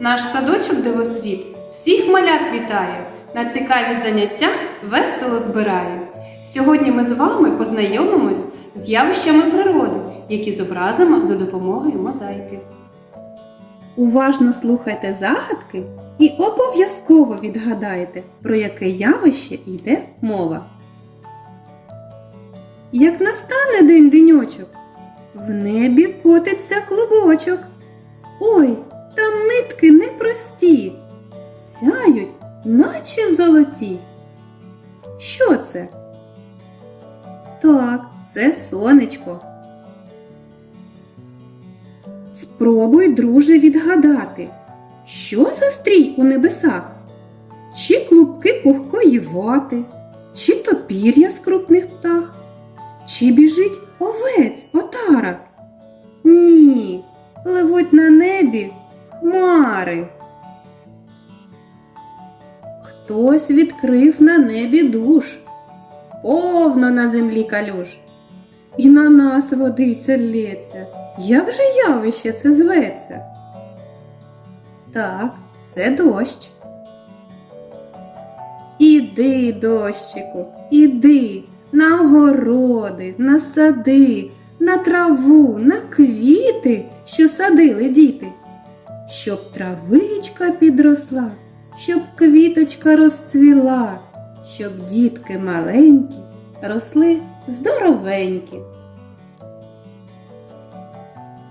Наш садочок дивосвіт всіх малят вітає, на цікаві заняття весело збирає. Сьогодні ми з вами познайомимось з явищами природи, які зобразимо за допомогою мозаїки. Уважно слухайте загадки і обов'язково відгадайте, про яке явище йде мова. Як настане день деньочок, в небі котиться клубочок. Ой, там нитки непрості, сяють, наче золоті. Що це? Так, це сонечко. Спробуй, друже, відгадати, що за стрій у небесах? Чи клубки пухкої вати, чи то пір'я з крупних птах, чи біжить овець отара? Ні, пливуть на небі хмари. Хтось відкрив на небі душ, повно на землі калюш. І на нас водиця лється. Як же явище це зветься? Так, це дощ. Іди, дощику, іди на городи, на сади, на траву, на квіти, що садили діти, щоб травичка підросла, щоб квіточка розцвіла, щоб дітки маленькі росли здоровенькі.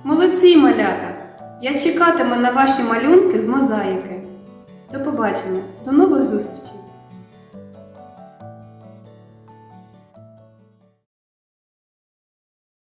Молодці, малята! Я чекатиму на ваші малюнки з мозаїки. До побачення, до нових зустрічей!